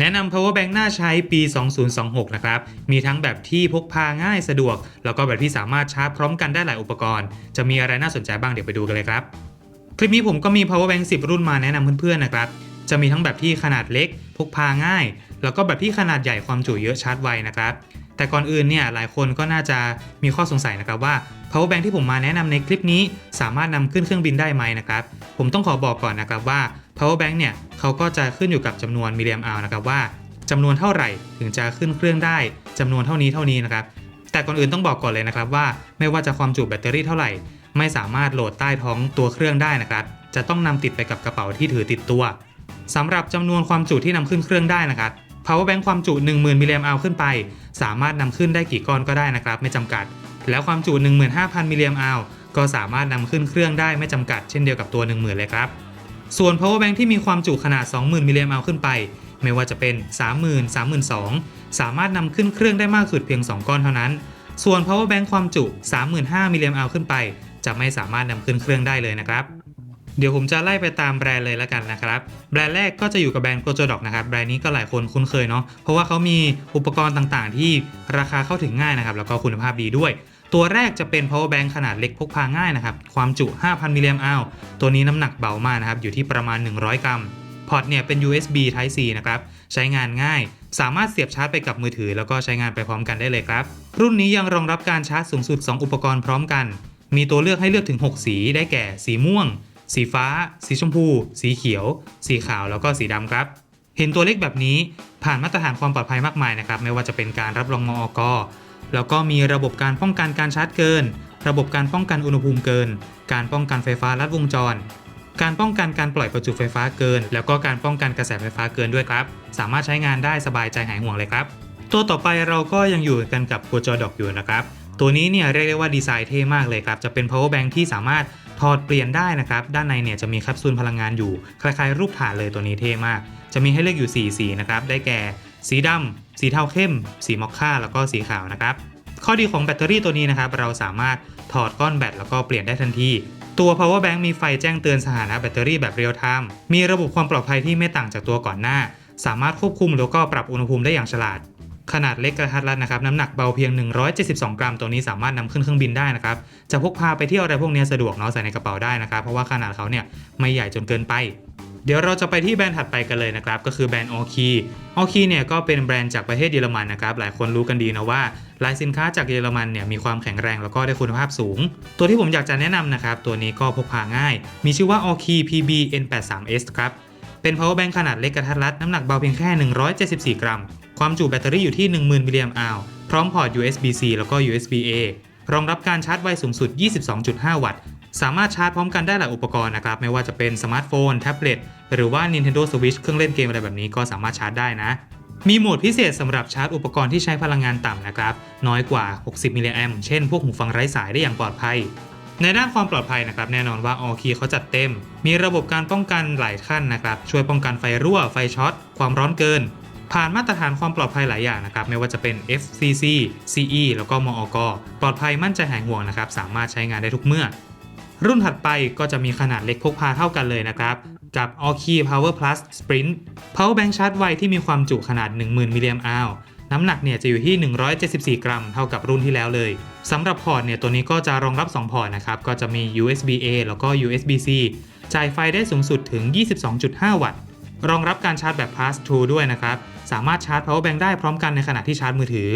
แนะนำ power bank น่าใช้ปี 2026 นะครับ มีทั้งแบบที่พกพาง่ายสะดวก แล้วก็แบบที่สามารถชาร์จพร้อมกันได้หลายอุปกรณ์ จะมีอะไรน่าสนใจบ้างเดี๋ยวไปดูกันเลยครับ คลิปนี้ผมก็มี power bank 10 รุ่นมาแนะนำเพื่อนๆนะครับ จะมีทั้งแบบที่ขนาดเล็ก พกพาง่าย แล้วก็แบบที่ขนาดใหญ่ความจุเยอะชาร์จไวนะครับ แต่ก่อนอื่นเนี่ยหลายคนก็น่าจะมีข้อสงสัยนะครับว่า power bank ที่ผมมาแนะนำในคลิปนี้ สามารถนำขึ้นเครื่องบินได้ไหมนะครับ ผมต้องขอบอกก่อนนะครับว่า power bank เนี่ยเขาก็จะขึ้นอยู่กับจำนวนมิลลิแอมป์นะครับว่าจำนวนเท่าไหร่ถึงจะขึ้นเครื่องได้จำนวนเท่านี้เท่านี้นะครับแต่ก่อนอื่นต้องบอกก่อนเลยนะครับว่าไม่ว่าจะความจุแบตเตอรี่เท่าไหร่ ไม่สามารถโหลดใต้ท้องตัวเครื่องได้นะครับ จะต้องนำติดไปกับกระเป๋าที่ถือติดตัวสำหรับจำนวนความจุที่นำขึ้นเครื่องได้นะครับ power bank ความจุ 10,000มิลลิแอมป์ขึ้นไป สามารถนำขึ้นได้กี่ก้อนก็ได้นะครับ ไม่จำกัด แล้วความจุ 15,000มิลลิแอมป์ก็สามารถนำขึ้นเครื่องได้ไม่จำกัดเช่นเดียวกับตัว 10,000 เลยครับ ส่วน power bank ที่มีความจุขนาด 20,000 มิลลิแอมป์ขึ้นไป ไม่ว่าจะเป็น 30,000 32,000 สามารถนำขึ้นเครื่องได้มากสุดเพียง 2 ก้อนเท่านั้น ส่วน power bank ความจุ 35,000 มิลลิแอมป์ขึ้นไป จะไม่สามารถนำขึ้นเครื่องได้เลยนะครับ เดี๋ยวผมจะไล่ไปตามแบรนด์เลยแล้วกันนะครับ แบรนด์แรกก็จะอยู่กับแบรนด์โกโจดอกนะครับ แบรนด์นี้ก็หลายคนคุ้นเคยเนาะ เพราะว่าเขามีอุปกรณ์ต่างๆ ที่ราคาเข้าถึงง่ายนะครับ แล้วก็คุณภาพดีด้วย ตัวแรกจะเป็น power bank ขนาดเล็กพกพาง่ายนะครับ ความจุ 5,000 มิลลิแอมป์ตัวนี้น้ำหนักเบามากนะครับ อยู่ที่ประมาณ 100 กรัม พอร์ตเนี่ยเป็น USB Type C นะครับ ใช้งานง่าย สามารถเสียบชาร์จไปกับมือถือ แล้วก็ใช้งานไปพร้อมกันได้เลยครับ รุ่นนี้ยังรองรับการชาร์จสูงสุด 2 อุปกรณ์พร้อมกัน มีตัวเลือกให้เลือกถึง 6 สีได้แก่ สีม่วง สีฟ้า สีชมพู สีเขียว สีขาวแล้วก็สีดำครับเห็นตัวเลขแบบนี้ผ่านมาตรฐานความปลอดภัยมากมายนะครับ ไม่ว่าจะเป็นการรับรองมอก แล้วก็มีระบบการป้องกันการชาร์จเกิน ระบบการป้องกันอุณหภูมิเกิน การป้องกันไฟฟ้าลัดวงจร การป้องกันการปล่อยประจุไฟฟ้าเกิน แล้วก็การป้องกันกระแสไฟฟ้าเกินด้วยครับ สามารถใช้งานได้สบายใจหายห่วงเลยครับ ตัวต่อไปเราก็ยังอยู่กันกับกัวจอดอกอยู่นะครับ ตัวนี้เนี่ยเรียกได้ว่าดีไซน์เท่มากเลยครับ จะเป็น power bank ที่สามารถถอดเปลี่ยนได้นะครับ ด้านในเนี่ยจะมีแคปซูลพลังงานอยู่ คล้ายๆ รูปถ่านเลยตัวนี้เท่มาก จะมีให้เลือกอยู่ 4 สีนะครับ ได้แก่ สีดำ สีเทาเข้ม สีมอคค่าแล้วก็สีขาวนะครับ ข้อดีของแบตเตอรี่ตัวนี้นะครับ เราสามารถถอดก้อนแบตแล้วก็เปลี่ยนได้ทันที ตัว power bank มีไฟแจ้งเตือนสถานะแบตเตอรี่แบบเรียลไทม์มีระบบความปลอดภัยที่ไม่ต่างจากตัวก่อนหน้า สามารถควบคุมแล้วก็ปรับอุณหภูมิได้อย่างฉลาด ขนาดเล็กกระทัดรัดนะครับน้ำหนักเบาเพียง 172 กรัม ตัวนี้สามารถนำขึ้นเครื่องบินได้นะครับจะพกพาไปเที่ยวอะไรพวกนี้สะดวกเนาะใส่ในกระเป๋าได้นะครับเพราะว่าขนาดเขาเนี่ยไม่ใหญ่จนเกินไป เดี๋ยวเราจะไปที่แบรนด์ถัดไปกันเลยนะครับ ก็คือแบรนด์ออคีออคีเนี่ยก็เป็นแบรนด์จากประเทศเยอรมันนะครับ หลายคนรู้กันดีนะว่าลายสินค้าจากเยอรมันเนี่ยมีความแข็งแรงแล้วก็ได้คุณภาพสูง ตัวที่ผมอยากจะแนะนำนะครับ ตัวนี้ก็พกพาง่าย มีชื่อว่า o k e PB N83S ครับ เป็น power bank ขนาดเล็กกระทัดรัด น้ำหนักเบาเพียงแค่ 174 กรัม ความจุแบตเตอรี่อยู่ที่ 10,000มิลลิแอมป์พร้อมพอร์ต USB-C แล้วก็ USB-A รองรับการชาร์จไวสูงสุด 22.5 วัตต์ สามารถชาร์จพร้อมกันได้หลายอุปกรณ์นะครับ ไม่ว่าจะเป็นสมาร์ทโฟน แท็บเล็ต หรือว่า Nintendo Switch เครื่องเล่นเกมอะไรแบบนี้ก็สามารถชาร์จได้นะ มีโหมดพิเศษสำหรับชาร์จอุปกรณ์ที่ใช้พลังงานต่ำนะครับ น้อยกว่า 60 มิลลิแอมเช่น พวกหูฟังไร้สายได้อย่างปลอดภัย ในด้านความปลอดภัยนะครับ แน่นอนว่า All Key เขาจัดเต็ม มีระบบการป้องกันหลายขั้นนะครับ ช่วยป้องกันไฟรั่ว ไฟช็อต ความร้อนเกิน ผ่านมาตรฐานความปลอดภัยหลายอย่างนะครับ ไม่ว่าจะเป็น FCC CE แล้วก็มอกปลอดภัยมั่นใจหายห่วงนะครับ สามารถใช้งานได้ทุกเมื่อ รุ่นถัดไปก็จะมีขนาดเล็กพกพาเท่ากันเลยนะครับ กับ a l Key Power Plus Sprint Power Bank ชาร์จไวที่มีความจุขนาด 10,000มิลลิแอมป์น้ำหนักเนี่ยจะอยู่ที่ 174 กรัม เท่ากับรุ่นที่แล้วเลยสำหรับพอร์ตเนี่ยตัวนี้ก็จะรองรับ 2 พอร์ตนะครับ ก็จะมี USB A แล้วก็ USB C จ่ายไฟได้สูงสุดถึง 22.5 วัตต์ รองรับการชาร์จแบบ Pass Through ด้วยนะครับ สามารถชาร์จ Power Bank ได้พร้อมกันในขณะที่ชาร์จมือถือ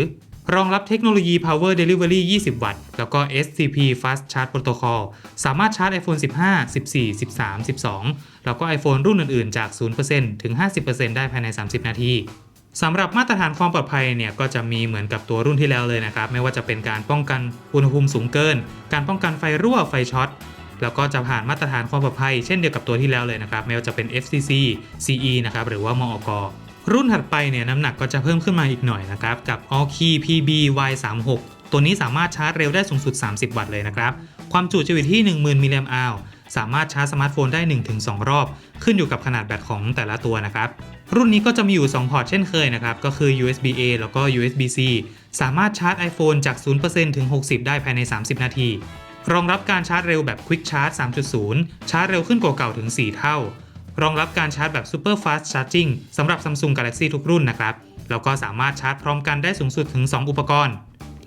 รองรับเทคโนโลยี Power Delivery 20 วัตต์ แล้วก็ SCP Fast Charge Protocol สามารถชาร์จ iPhone 15 14 13 12 แล้วก็ iPhone รุ่นอื่นๆ จาก 0%ถึง 50%ได้ภายใน 30 นาทีสำหรับมาตรฐานความปลอดภัยเนี่ยก็จะมีเหมือนกับตัวรุ่นที่แล้วเลยนะครับ ไม่ว่าจะเป็นการป้องกันอุณหภูมิสูงเกิน การป้องกันไฟรั่วไฟช็อตแล้วก็จะผ่านมาตรฐานความปลอดภัย เช่นเดียวกับตัวที่แล้วเลยนะครับ ไม่ว่าจะเป็น FCC CE นะครับหรือว่ามอก รุ่นถัดไปเนี่ยน้ำหนักก็จะเพิ่มขึ้นมาอีกหน่อยนะครับกับ All Key PB Y36 ตัวนี้สามารถชาร์จเร็วได้สูงสุด 30 วัตต์เลยนะครับ ความจุจะอยู่ที่ 10,000มิลลิแอมป์สามารถชาร์จสมาร์ทโฟนได้ 1-2 รอบ ขึ้นอยู่กับขนาดแบตของแต่ละตัวนะครับ รุ่นนี้ก็จะมีอยู่ 2 พอร์ตเช่นเคยนะครับ ก็คือ USB A แล้วก็ USB C สามารถชาร์จ iPhone จาก 0%ถึง 60 ได้ภายใน 30 นาที รองรับการชาร์จเร็วแบบ Quick Charge 3.0 ชาร์จเร็วขึ้นกว่าเก่าถึง 4 เท่า รองรับการชาร์จแบบ Super Fast Charging สำหรับ Samsung Galaxy ทุกรุ่นนะครับแล้วก็สามารถชาร์จพร้อมกันได้สูงสุดถึง 2 อุปกรณ์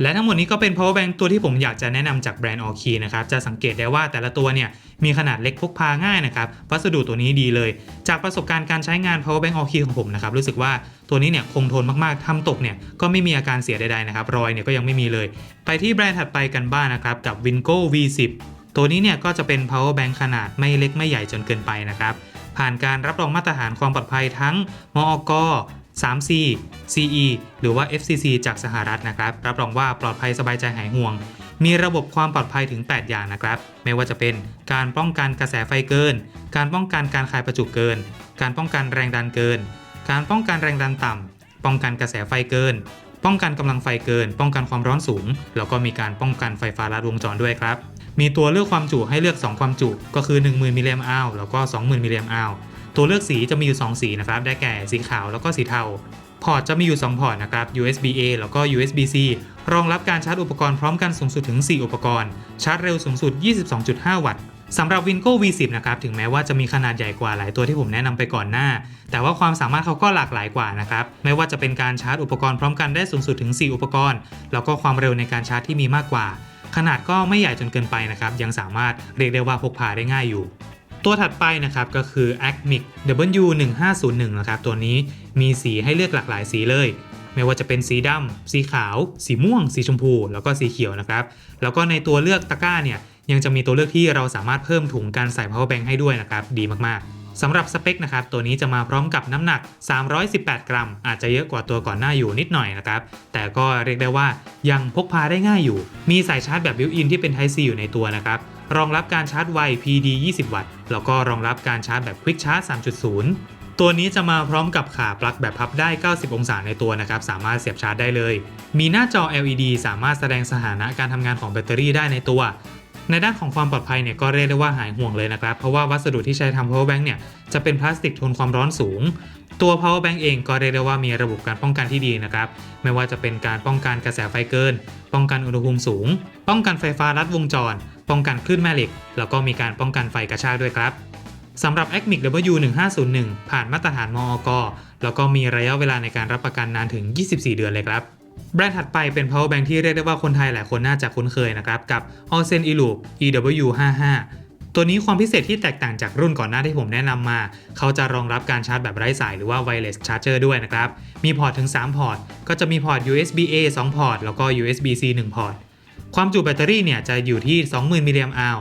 และทั้งหมดนี้ก็เป็น power bank ตัวที่ผมอยากจะแนะนำจากแบรนด์ All Key นะครับจะสังเกตได้ว่าแต่ละตัวเนี่ยมีขนาดเล็กพกพาง่ายนะครับวัสดุตัวนี้ดีเลย จากประสบการณ์การใช้งาน power bank All Key ของผมนะครับรู้สึกว่าตัวนี้เนี่ยคงทนมากๆทำตกเนี่ยก็ไม่มีอาการเสียใดๆนะครับรอยเนี่ยก็ยังไม่มีเลย ไปที่แบรนด์ถัดไปกันบ้างนะครับกับ Wingo V10 ตัวนี้เนี่ยก็จะเป็น power bank ขนาดไม่เล็กไม่ใหญ่จนเกินไปนะครับ ผ่านการรับรองมาตรฐานความปลอดภัยทั้งมอก 3C CE หรือว่า FCC จากสหรัฐนะครับ รับรองว่าปลอดภัยสบายใจหายห่วง มีระบบความปลอดภัยถึง 8 อย่างนะครับ ไม่ว่าจะเป็นการป้องกันกระแสไฟเกิน การป้องกันการคายประจุเกิน การป้องกันแรงดันเกิน การป้องกันแรงดันต่ำป้องกันกระแสไฟเกิน ป้องกันกำลังไฟเกิน ป้องกันความร้อนสูง แล้วก็มีการป้องกันไฟฟ้าลัดวงจรด้วยครับ มีตัวเลือกความจุให้เลือก 2 ความจุ ก็คือ 10,000มิลลิแอมป์อัลแล้วก็ 20,000มิลลิแอมป์อัลตัวเลือกสีจะมีอยู่ 2 สีนะครับ ได้แก่สีขาวแล้วก็สีเทา พอร์ตจะมีอยู่ 2 พอร์ตนะครับ USB A แล้วก็ USB C รองรับการชาร์จอุปกรณ์พร้อมกันสูงสุดถึง 4 อุปกรณ์ ชาร์จเร็วสูงสุด 22.5 วัตต์ สำหรับ Wingo V10 นะครับถึงแม้ว่าจะมีขนาดใหญ่กว่าหลายตัวที่ผมแนะนำไปก่อนหน้า แต่ว่าความสามารถเขาก็หลากหลายกว่านะครับไม่ว่าจะเป็นการชาร์จอุปกรณ์พร้อมกันได้สูงสุดถึง 4 อุปกรณ์ แล้วก็ความเร็วในการชาร์จที่มีมากกว่า ขนาดก็ไม่ใหญ่จนเกินไปนะครับยังสามารถเรียกได้ว่าพกพาได้ง่ายอยู่ ตัวถัดไปนะครับก็คือ Acmic W1501 นะครับตัวนี้มีสีให้เลือกหลากหลายสีเลยไม่ว่าจะเป็นสีดำสีขาว สีม่วง สีชมพู แล้วก็สีเขียวนะครับ แล้วก็ในตัวเลือกตะกร้าเนี่ย ยังจะมีตัวเลือกที่เราสามารถเพิ่มถุงการใส่ power bank ให้ด้วยนะครับ ดีมากๆสำหรับสเปคนะครับ ตัวนี้จะมาพร้อมกับน้ำหนัก 318 กรัม อาจจะเยอะกว่าตัวก่อนหน้าอยู่นิดหน่อยนะครับ แต่ก็เรียกได้ว่ายังพกพาได้ง่ายอยู่ มีสายชาร์จแบบบิวอินที่เป็น Type C อยู่ในตัวนะครับรองรับการชาร์จไว PD 20 วัตต์ แล้วก็รองรับการชาร์จแบบ Quick Charge 3.0 ตัวนี้จะมาพร้อมกับขาปลั๊กแบบพับได้ 90 องศาในตัวนะครับ สามารถเสียบชาร์จได้เลย มีหน้าจอ LED สามารถแสดงสถานะการทำงานของแบตเตอรี่ได้ในตัว ในด้านของความปลอดภัยเนี่ยก็เรียกได้ว่าหายห่วงเลยนะครับ เพราะว่าวัสดุที่ใช้ทำ power bank เนี่ยจะเป็นพลาสติกทนความร้อนสูง ตัว power bank เองก็เรียกได้ว่ามีระบบการป้องกันที่ดีนะครับ ไม่ว่าจะเป็นการป้องกันกระแสไฟเกิน ป้องกันอุณหภูมิสูง ป้องกันไฟฟ้าลัดวงจร ป้องกันคลื่นแม่เหล็ก แล้วก็มีการป้องกันไฟกระชากด้วยครับสำหรับ Acmic W1501 ผ่านมาตรฐานมอกแล้วก็มีระยะเวลาในการรับประกันนานถึง 24 เดือนเลยครับ แบรนด์ถัดไปเป็น power bank ที่เรียกได้ว่าคนไทยหลายคนน่าจะคุ้นเคยนะครับกับ a l s e n eLoop EW55 ตัวนี้ความพิเศษที่แตกต่างจากรุ่นก่อนหน้าที่ผมแนะนำมา เขาจะรองรับการชาร์จแบบไร้สายหรือว่า wireless charger ด้วยนะครับ มีพอร์ตถึง 3 พอร์ต ก็จะมีพอร์ต USB A 2 พอร์ต แล้วก็ USB C 1 พอร์ต ความจุแบตเตอรี่เนี่ยจะอยู่ที่ 20,000มิลลิแอมป์อัล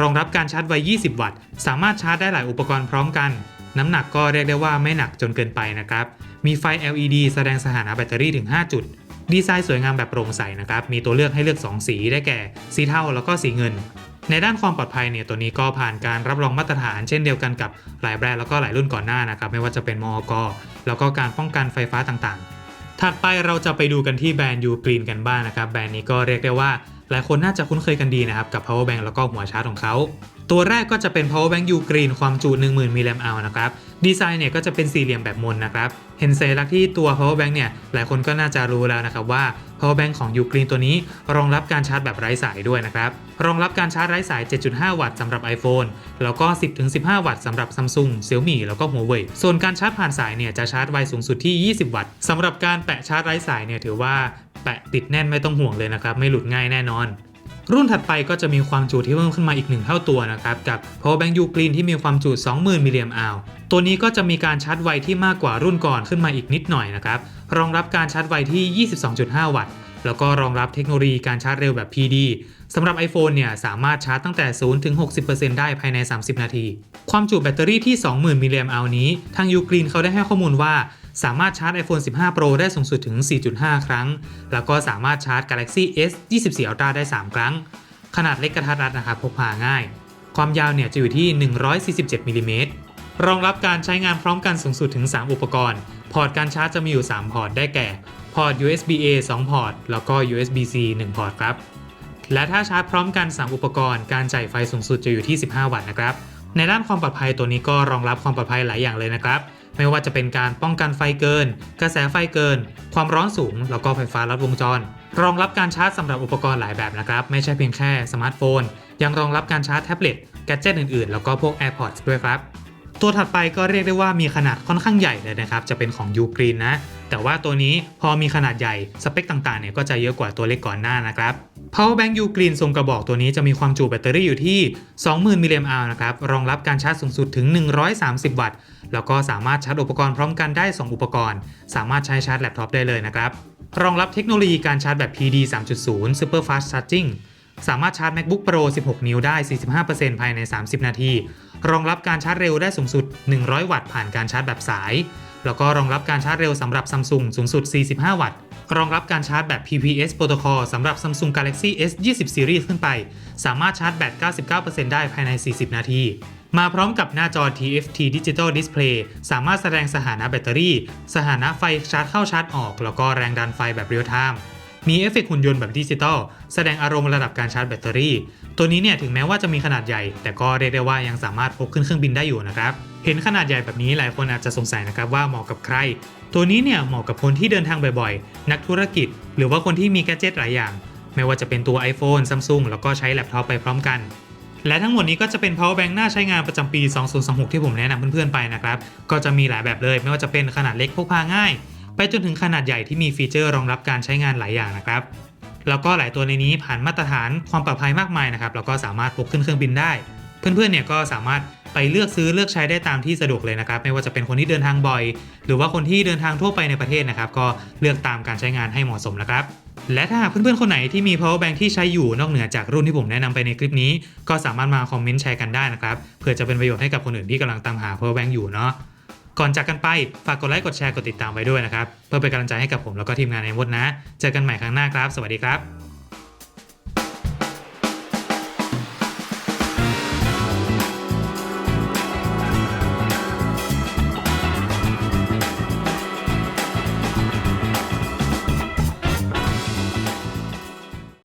รองรับการชาร์จไว้ 20 วัตต์ สามารถชาร์จได้หลายอุปกรณ์พร้อมกัน น้ำหนักก็เรียกได้ว่าไม่หนักจนเกินไปนะครับ มีไฟ LED แสดงสถานะแบตเตอรี่ถึง 5 จุด ดีไซน์สวยงามแบบโปร่งใสนะครับ มีตัวเลือกให้เลือก 2 สีได้แก่ สีเทาแล้วก็สีเงิน ในด้านความปลอดภัยเนี่ยตัวนี้ก็ผ่านการรับรองมาตรฐาน เช่นเดียวกันกับหลายแบรนด์แล้วก็หลายรุ่นก่อนหน้านะครับไม่ว่าจะเป็นมอกแล้วก็การป้องกันไฟฟ้าต่างๆ ถัดไปเราจะไปดูกันที่แบรนด์ยูกรีนกันบ้างนะครับแบรนด์นี้ก็เรียกได้ว่า หลายคนน่าจะคุ้นเคยกันดีนะครับกับ power bank แล้วก็หัวชาร์จของเขา ตัวแรกก็จะเป็น power bank ยูกรีนความจุ 10,000มิลลิแอมป์อนะครับ ดีไซน์เนี่ยก็จะเป็นสี่เหลี่ยมแบบมนนะครับ เห็นสัญลักษณ์ที่ตัว power bank เนี่ย หลายคนก็น่าจะรู้แล้วนะครับว่า power bank ของยูกรีนตัวนี้ รองรับการชาร์จแบบไร้สายด้วยนะครับ รองรับการชาร์จไร้สาย 7.5 วัตต์สำหรับ iPhone แล้วก็ 10-15 วัตต์สำหรับ Samsung Xiaomi แล้วก็ Huawei ส่วนการชาร์จผ่านสายเนี่ยจะชาร์จไวสูงสุดที่ 20 วัตต์สำหรับการแปะชาร์จไร้สายเนี่ยถือว่าแปะติดแน่นไม่ต้องห่วงเลยนะครับไม่หลุดง่ายแน่นอน รุ่นถัดไปก็จะมีความจุที่เพิ่มขึ้นมาอีก 1 เท่าตัวนะครับกับ power bank u green ที่มีความจุ 20,000มิลลิแอมป์อัลตัวนี้ก็จะมีการชาร์จไวที่มากกว่ารุ่นก่อนขึ้นมาอีกนิดหน่อยนะครับรองรับการชาร์จไวที่ 22.5 วัตต์แล้วก็รองรับเทคโนโลยีการชาร์จเร็วแบบ PD สำหรับ iPhone เนี่ยสามารถชาร์จตั้งแต่ 0 ถึง 60%ได้ภายใน 30 นาที ความจุแบตเตอรี่ที่ 20,000มิลลิแอมป์อัลนี้ ทาง Ugreen เขาได้ให้ข้อมูลว่า สามารถชาร์จ iPhone 15 Pro ได้สูงสุดถึง 4.5 ครั้ง แล้วก็สามารถชาร์จ Galaxy S 24 Ultra ได้ 3 ครั้ง ขนาดเล็กกระทัดรัดนะครับพกพาง่าย ความยาวเนี่ยจะอยู่ที่ 147มิลลิเมตรรองรับการใช้งานพร้อมกันสูงสุดถึง 3 อุปกรณ์ พอร์ตการชาร์จจะมีอยู่ 3 พอร์ตได้แก่ พอร์ต USB A 2 พอร์ต แล้วก็ USB C 1 พอร์ตครับ และถ้าชาร์จพร้อมกัน 3 อุปกรณ์ การจ่ายไฟสูงสุดจะอยู่ที่ 15 วัตต์นะครับ ในด้านความปลอดภัยตัวนี้ก็รองรับความปลอดภัยหลายอย่างเลยนะครับ ไม่ว่าจะเป็นการป้องกันไฟเกิน กระแสไฟเกิน ความร้อนสูง แล้วก็ไฟฟ้าลัดวงจร รองรับการชาร์จสำหรับอุปกรณ์หลายแบบนะครับ ไม่ใช่เพียงแค่สมาร์ทโฟน ยังรองรับการชาร์จแท็บเล็ตแกดเจตอื่นๆ แล้วก็พวก AirPods ด้วยครับ ตัวถัดไปก็เรียกได้ว่ามีขนาดค่อนข้างใหญ่เลยนะครับ จะเป็นของยูกรีนนะ แต่ว่าตัวนี้พอมีขนาดใหญ่สเปคต่างๆเนี่ยก็จะเยอะกว่าตัวเล็กก่อนหน้านะครับ Power Bank U Green ทรงกระบอกตัวนี้จะมีความจุแบตเตอรี่อยู่ที่ 20,000 มิลลิแอมป์นะครับ รองรับการชาร์จสูงสุดถึง 130 วัตต์ แล้วก็สามารถชาร์จอุปกรณ์พร้อมกันได้ 2 อุปกรณ์ สามารถใช้ชาร์จแล็ปท็อปได้เลยนะครับ รองรับเทคโนโลยีการชาร์จแบบ PD 3.0 Super Fast Charging สามารถชาร์จ MacBook Pro 16 นิ้วได้ 45%ภายใน 30 นาที รองรับการชาร์จเร็วได้สูงสุด 100 วัตต์ผ่านการชาร์จแบบสาย แล้วก็รองรับการชาร์จเร็วสำหรับ Samsung สูงสุด 45 วัตต์ รองรับการชาร์จแบบ PPS Protocol สำหรับ Samsung Galaxy S 20 Series ขึ้นไป สามารถชาร์จแบต 99%ได้ภายใน 40 นาที มาพร้อมกับหน้าจอ TFT Digital Display สามารถแสดงสถานะแบตเตอรี่ สถานะไฟชาร์จเข้าชาร์จออก แล้วก็แรงดันไฟแบบเรียลไทม์มีเอฟเฟกต์หุ่นยนต์แบบดิจิตอลแสดงอารมณ์ระดับการชาร์จแบตเตอรี่ ตัวนี้เนี่ยถึงแม้ว่าจะมีขนาดใหญ่ แต่ก็เรียกได้ว่ายังสามารถพกขึ้นเครื่องบินได้อยู่นะครับ เห็นขนาดใหญ่แบบนี้หลายคนอาจจะสงสัยนะครับว่าเหมาะกับใคร ตัวนี้เนี่ยเหมาะกับคนที่เดินทางบ่อยๆ นักธุรกิจ หรือว่าคนที่มีแกดเจิตหลายอย่าง ไม่ว่าจะเป็นตัว iPhone Samsung แล้วก็ใช้แล็ปท็อปไปพร้อมกันและทั้งหมดนี้ก็จะเป็น power bank หน่าใช้งานประจำปี 2026 ที่ผมแนะนำเพื่อนๆไปนะครับ ก็จะมีหลายแบบเลย ไม่ว่าจะเป็นขนาดเล็กพกพาง่าย ไปจนถึงขนาดใหญ่ที่มีฟีเจอร์รองรับการใช้งานหลายอย่างนะครับ แล้วก็หลายตัวในนี้ผ่านมาตรฐานความปลอดภัยมากมายนะครับแล้วก็สามารถพกขึ้นเครื่องบินได้ เพื่อนๆเนี่ยก็สามารถไปเลือกซื้อเลือกใช้ได้ตามที่สะดวกเลยนะครับ ไม่ว่าจะเป็นคนที่เดินทางบ่อย หรือว่าคนที่เดินทางทั่วไปในประเทศนะครับ ก็เลือกตามการใช้งานให้เหมาะสมนะครับ และถ้าหากเพื่อนๆ คนไหนที่มี power bank ที่ใช้อยู่นอกเหนือจากรุ่นที่ผมแนะนำไปในคลิปนี้ ก็สามารถมาคอมเมนต์แชร์กันได้นะครับเพื่อจะเป็นประโยชน์ให้กับคนอื่นที่กำลังตามหา power bank อยู่เนาะ ก่อนจากกันไป ฝากกดไลค์กดแชร์กดติดตามไว้ด้วยนะครับ เพื่อเป็นกำลังใจให้กับผมแล้วก็ทีมงานในมดนะ เจอกันใหม่ครั้งหน้าครับ สวัสดีครับ